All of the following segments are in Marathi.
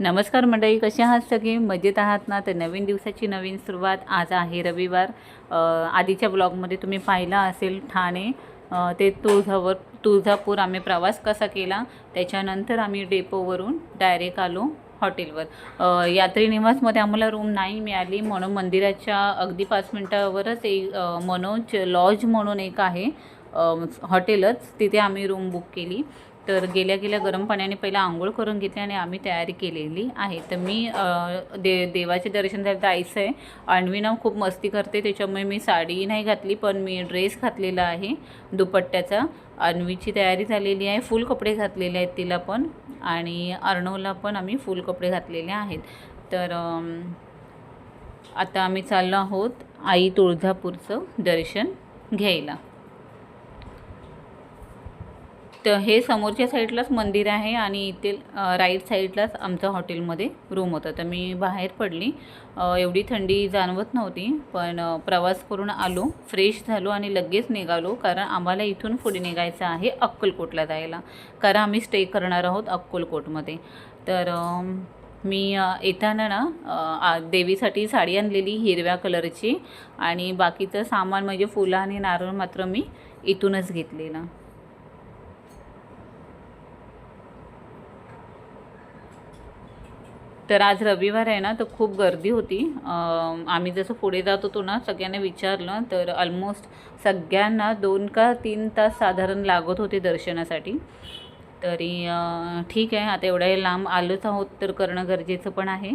नमस्कार मंडळी कसे आहात सगळे? मजेत आहात ना? तर नवीन दिवसाची नवीन सुरुवात आज आहे रविवार. आधीच्या ब्लॉगमध्ये तुम्ही पाहिला असेल ठाणे. ते तुळजावर तुळजापूर आम्ही प्रवास कसा केला त्याच्यानंतर आम्ही डेपोवरून डायरेक्ट आलो हॉटेलवर. यात्रीनिवासमध्ये आम्हाला रूम नाही मिळाली म्हणून मंदिराच्या अगदी पाच मिनटावरच एक मनोज लॉज म्हणून एक आहे हॉटेलच. तिथे आम्ही रूम बुक केली. तर गेल्या गेल्या गरम पाण्याने पहिला आंघोळ करून घेतली आणि आम्ही तयारी केलेली आहे. तर मी दे देवाचे दर्शन झालं तर आईचं आहे. आणवी ना खूप मस्ती करते. त्याच्यामुळे मी साडी नाही घातली पण मी ड्रेस घातलेला आहे दुपट्ट्याचा. अन्वीची तयारी झालेली आहे. फुल कपडे घातलेले आहेत तिला पण आणि अर्णवला पण आम्ही फुल कपडे घातलेले आहेत. तर आता आम्ही चाललो आहोत आई तुळजापूरचं दर्शन घ्यायला. तर हे समोरच्या साईडलाच मंदिर आहे आणि इथे राईट साईडलाच आमचं हॉटेलमध्ये रूम होतं. तर मी बाहेर पडली. एवढी थंडी जाणवत नव्हती पण प्रवास करून आलो फ्रेश झालो आणि लगेच निघालो कारण आम्हाला इथून पुढे निघायचं आहे अक्कलकोटला जायला. कारण आम्ही स्टे करणार आहोत अक्कलकोटमध्ये. तर मी येताना ना आ- देवीसाठी साडी आणलेली हिरव्या कलरची आणि बाकीचं सामान म्हणजे फुलं आणि नारळ मात्र मी इथूनच घेतलेलं. तर आज रविवार आहे ना तर खूप गर्दी होती. आम्ही जसं पुढे जात होतो ना सगळ्यांना विचारलं तर ऑलमोस्ट सगळ्यांना दोन का तीन तास साधारण लागत होते दर्शनासाठी. तरी ठीक आहे आता एवढ्या लांब आलोच आहोत तर करणं गरजेचं पण आहे.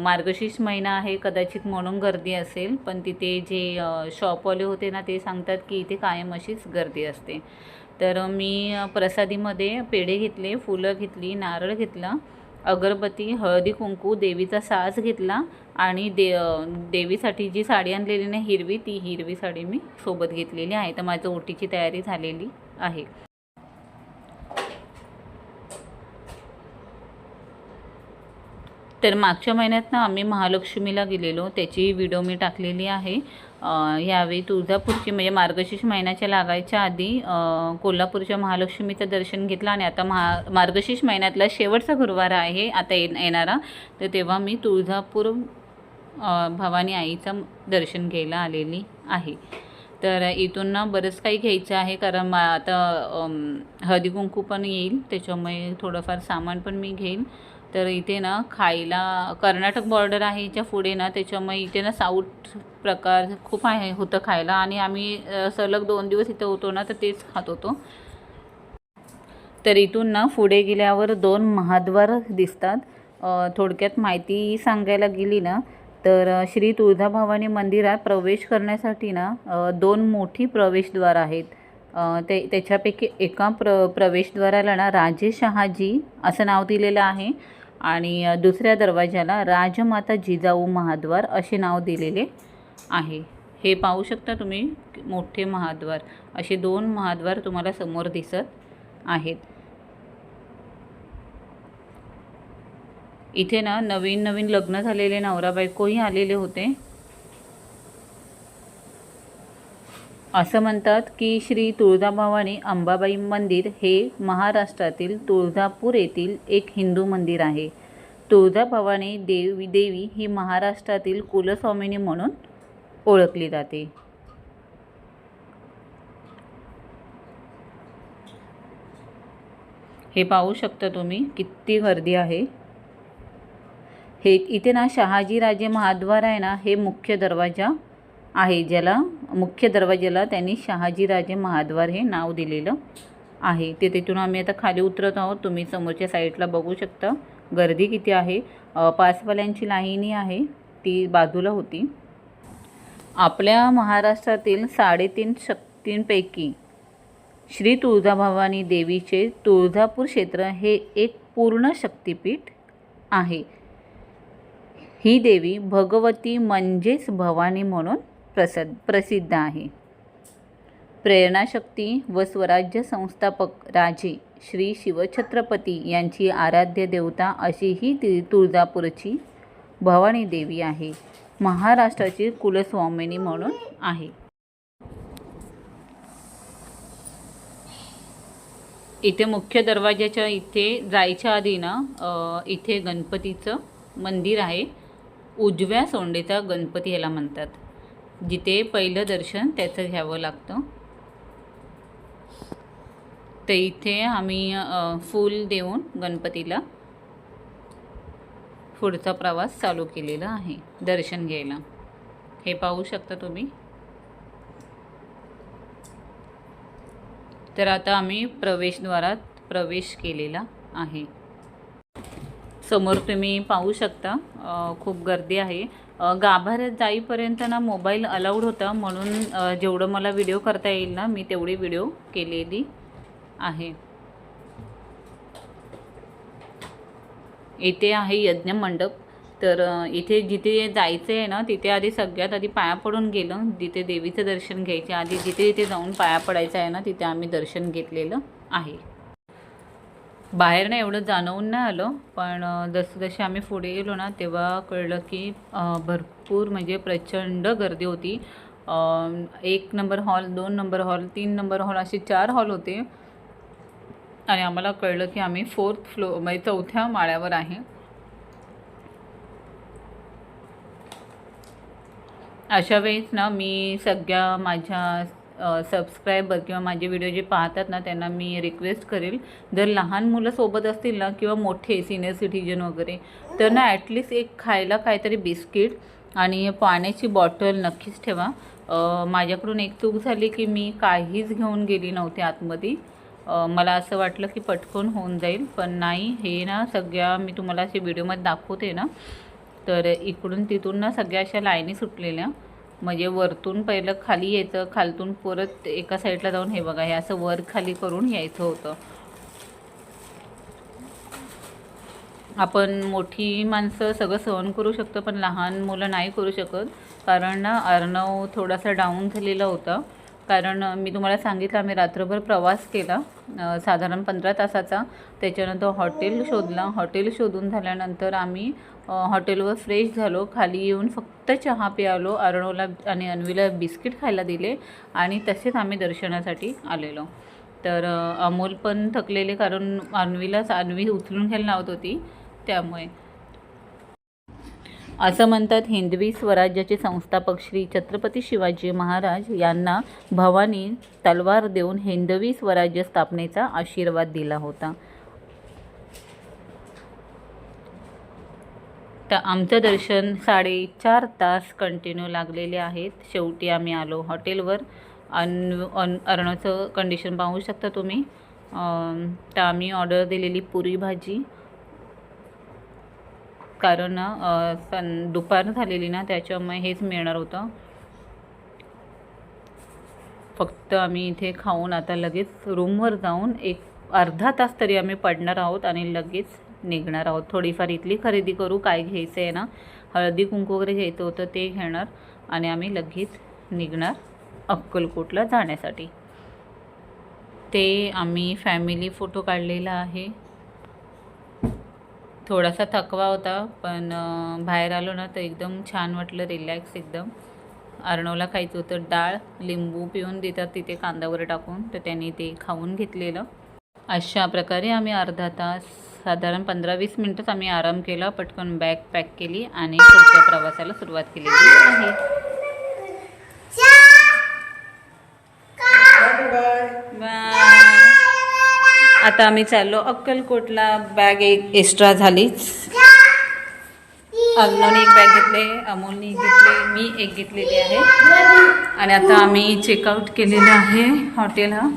मार्गशीर्ष महिना आहे कदाचित म्हणून गर्दी असेल पण तिथे जे शॉपवाले होते ना ते सांगतात की इथे कायम अशीच गर्दी असते. तर मी प्रसादीमध्ये पेढे घेतले फुलं घेतली नारळ घेतला अगरबत्ती हळदी कुंकू देवीचा साज घेतला आणि दे देवीसाठी जी साडी आणलेली नाही हिरवी ती हिरवी साडी मी सोबत घेतलेली आहे. तर माझं ओटीची तयारी झालेली आहे. तर मागच्या महिन्यात ना आम्ही महालक्ष्मीला गेलेलो. त्याची व्हिडिओ मी टाकलेली आहे. यावेळी तुळजापूरची म्हणजे मार्गशीर्ष महिन्याच्या लागायच्या आधी कोल्हापूरच्या महालक्ष्मीचं दर्शन घेतलं आणि आता महा मार्गशीर्ष महिन्यातला शेवटचा गुरुवार आहे आता ये येणारा. तर तेव्हा मी तुळजापूर भवानी आईचं दर्शन घ्यायला आलेली आहे. तर इथून ना बरंच काही घ्यायचं आहे कारण मा आता हळदीकुंकू हळदी कुंकू पण येईल त्याच्यामुळे थोडंफार सामान पण मी घेईन. तर इथे ना खायला कर्नाटक बॉर्डर आहे याच्यापुढे ना त्याच्यामुळे इथे ना साऊथ प्रकार खूप आहे होतं खायला. आणि आम्ही सलग दोन दिवस इथं होतो ना तर तेच खात होतो. तर इथून ना पुढे गेल्यावर दोन महाद्वार दिसतात. थोडक्यात माहिती सांगायला गेली ना तर श्री तुळजाभवानी मंदिरात प्रवेश करण्यासाठी ना दोन मोठी प्रवेशद्वार आहेत. ते त्याच्यापैकी एका प्र प्रवेशद्वाराला ना राजे शहाजी असं नाव दिलेलं आहे. आणि दुसऱ्या दरवाजाला राजमाता जिजाऊ महाद्वार असे नाव दिलेले आहे. हे पाहू शकता तुम्ही मोठे महाद्वार. असे दोन महाद्वार तुम्हाला समोर दिसत आहेत. इथे ना नवीन नवीन लग्न झालेले नवरा बायकोही आलेले होते? असं म्हणतात की श्री तुळजाभवानी अंबाबाई मंदिर हे महाराष्ट्रातील तुळजापूर येथील एक हिंदू मंदिर आहे. तुळजाभवानी देवी देवी ही महाराष्ट्रातील कुलस्वामिनी म्हणून ओळखली जाते. हे पाहू शकता तुम्ही किती गर्दी आहे. हे इथे ना शहाजीराजे महाद्वार आहे ना हे मुख्य दरवाजा आहे ज्याला मुख्य दरवाज्याला त्यांनी शहाजीराजे महाद्वार हे नाव दिलेलं आहे. ते तिथून आम्ही आता खाली उतरत आहोत. तुम्ही समोरच्या साईडला बघू शकता. गर्दी किती आहे? पासवाल्यांची लाईनी आहे. ती बाजूला होती. आपल्या महाराष्ट्रातील साडेतीन शक्तींपैकी श्री तुळजाभवानी देवीचे तुळजापूर क्षेत्र हे एक पूर्ण शक्तिपीठ आहे. ही देवी भगवती म्हणजेच भवानी म्हणून प्रसद प्रसिद्ध आहे. प्रेरणाशक्ती व स्वराज्य संस्थापक राजे श्री शिवछत्रपती यांची आराध्य देवता अशी ही ती तुळजापूरची भवानी देवी आहे. महाराष्ट्राची कुलस्वामिनी म्हणून आहे. इथे मुख्य दरवाज्याच्या इथे जायच्या आधी ना इथे गणपतीचं मंदिर आहे. उजव्या सोंडेचा गणपती याला म्हणतात. जिथे पहिलं दर्शन त्याचं घ्यावं लागतं. तर इथे आम्ही फूल देऊन गणपतीला पुढचा प्रवास चालू केलेला आहे दर्शन घ्यायला. हे पाहू शकता तुम्ही. तर आता आम्ही प्रवेशद्वारात प्रवेश केलेला आहे. समोर तुम्ही पाहू शकता खूप गर्दी आहे. गाभाऱ्यात जाईपर्यंत ना मोबाईल अलाउड होता. म्हणून जेवढं मला व्हिडिओ करता येईल ना मी तेवढी व्हिडिओ केलेली आहे. इथे आहे यज्ञ मंडप. तर इथे जिथे जायचं आहे ना तिथे आधी सगळ्यात आधी पाया पडून गेलं. जिथे देवीचं दर्शन घ्यायचे आधी जिथे जिथे जाऊन पाया पडायचं आहे ना तिथे आम्ही दर्शन घेतलेलं आहे. बाहेर नाही एवढं जाणवून नाही आलं पण जसजसे जसं जसे आम्ही पुढे गेलो ना तेव्हा कळलं की भरपूर म्हणजे प्रचंड गर्दी होती. एक नंबर हॉल दोन नंबर हॉल तीन नंबर हॉल असे चार हॉल होते. आणि आम्हाला कळलं की आम्ही फोर्थ फ्लो म्हणजे चौथ्या माळ्यावर आहे. अशा वेळेस ना मी सगळ्या माझ्या सबस्क्रायबर किंवा माझे व्हिडिओ जे पाहतात ना त्यांना मी रिक्वेस्ट करेल. जर लहान मुलं सोबत असतील ना किंवा मोठे सिनियर सिटीजन वगैरे तर ना ॲटलिस्ट एक खायला काहीतरी बिस्किट आणि पाण्याची बॉटल नक्कीच ठेवा. माझ्याकडून एक चूक झाली की मी काहीच घेऊन गेली नव्हते आतमध्ये. मला असं वाटलं की पटकन होऊन जाईल पण नाही हे ना सगळ्या मी तुम्हाला असे व्हिडिओमध्ये दाखवते ना. तर इकडून तिथून ना सगळ्या अशा लाईनी सुटलेल्या. म्हणजे वरतून पहिलं खाली यायचं खालतून परत एका साईडला जाऊन हे बघा हे असं वर खाली करून यायचं होतं. आपण मोठी माणसं सगळं सहन करू शकतो पण लहान मुलं नाही करू शकत. कारण ना अर्णव थोडासा डाऊन झालेला होता. कारण मी तुम्हाला सांगितलं आम्ही रात्रभर प्रवास केला साधारण पंधरा तासाचा. त्याच्यानंतर हॉटेल शोधला. हॉटेल शोधून झाल्यानंतर आम्ही हॉटेलवर फ्रेश झालो खाली येऊन फक्त चहा प्यालो अर्णवला आणि अन्वीला बिस्किट खायला दिले आणि तसेच आम्ही दर्शनासाठी आलेलो. तर अमोल पण थकलेले कारण अन्वीलाच अन्वी उचलून घ्यायला लावत होती त्यामुळे. असं म्हणतात हिंदवी स्वराज्याचे संस्थापक श्री छत्रपती शिवाजी महाराज यांना भवानी तलवार देऊन हिंदवी स्वराज्य स्थापनेचा आशीर्वाद दिला होता. तर आमचं दर्शन साडेचार तास कंटिन्यू लागलेले आहेत. शेवटी आम्ही आलो हॉटेलवर. अन अन अर्णाचं कंडिशन पाहू शकता तुम्ही. तर आम्ही ऑर्डर दिलेली पुरी भाजी. कारण सं दुपार झालेली ना त्याच्यामुळे हेच मिळणार होतं. फक्त आम्ही इथे खाऊन आता लगेच रूमवर जाऊन एक अर्धा तास तरी आम्ही पडणार आहोत आणि लगेच निघणार आहोत. थोडीफार इथली खरेदी करू काय घ्यायचं आहे ना हळदी कुंकू वगैरे घ्यायचं होतं ते घेणार आणि आम्ही लगेच निघणार अक्कलकोटला जाण्यासाठी. ते आम्ही फॅमिली फोटो काढलेला आहे. थोडासा थकवा होता पण बाहेर आलो ना तर एकदम छान वाटलं रिलॅक्स एकदम. अर्णवला खायचं होतं डाळ लिंबू पिऊन देतात तिथे कांदा वगैरे टाकून तर त्यांनी ते खाऊन घेतलेलं. अशा प्रकारे आम्ही अर्धा तास साधारण पंधरा वीस मिनटंच आम्ही आराम केला पटकन बॅग पॅक केली आणि पुढच्या प्रवासाला सुरुवात केलेली आहे. आता आम्ही चाललो अक्कलकोटला. बॅग एक एक्स्ट्रा झालीच. अल्लोने एक बॅग घेतले अमोलने घेतले मी एक घेतलेली आहे. आणि आता आम्ही चेकआउट केलेलं आहे हॉटेल हा.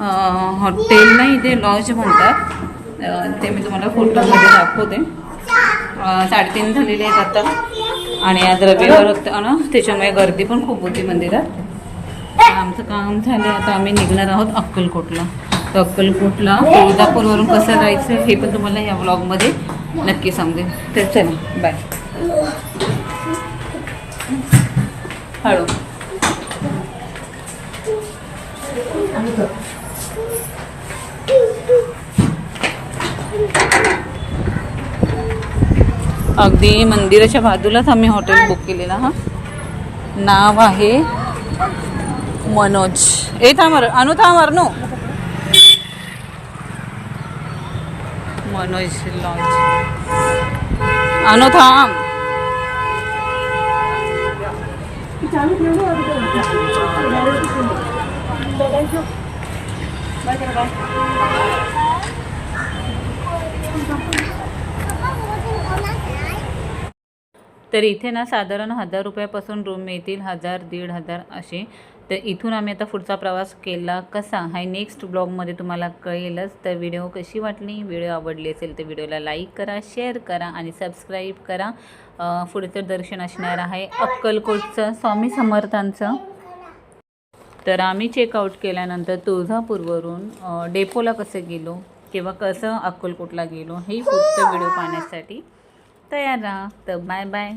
हॉटेल नाही ते लॉज म्हणतात. ते मी तुम्हाला फोटोमध्ये दाखवते. साडेतीन झालेले आहेत आता. आणि आज रविवार ना त्याच्यामुळे गर्दी पण खूप होती मंदिरात. आमचं काम झालं आता आम्ही निघणार आहोत अक्कलकोटला. तर अक्कलकोटला तुळजापूरवरून कसं जायचं हे पण तुम्हाला या ब्लॉगमध्ये नक्की समजेल. तर चला बाय हळू. अगदी मंदिराच्या बाजूलाच आम्ही हॉटेल बुक केलेलं हा. नाव आहे मनोज. ए थांब अनु थांबर नो मनोज लॉन्च. अनु थांब. तर इथे ना साधारण हजार रुपयापासून रूम मिळतील हजार दीड हजार असे. तर इथून आम्ही आता पुढचा प्रवास केला कसा? हा नेक्स्ट ब्लॉगमध्ये तुम्हाला कळेलच. तर व्हिडिओ कशी वाटली? व्हिडिओ आवडली असेल तर व्हिडिओला लाईक करा शेअर करा आणि सबस्क्राईब करा. पुढचं दर्शन असणार आहे अक्कलकोटचं स्वामी समर्थांचं. तर आम्ही चेकआउट केल्यानंतर तुळजापूरवरून डेपोला कसं गेलो किंवा कसं अक्कलकोटला गेलो हे पुढचं व्हिडिओ पाहण्यासाठी. तयार राहा तर बाय बाय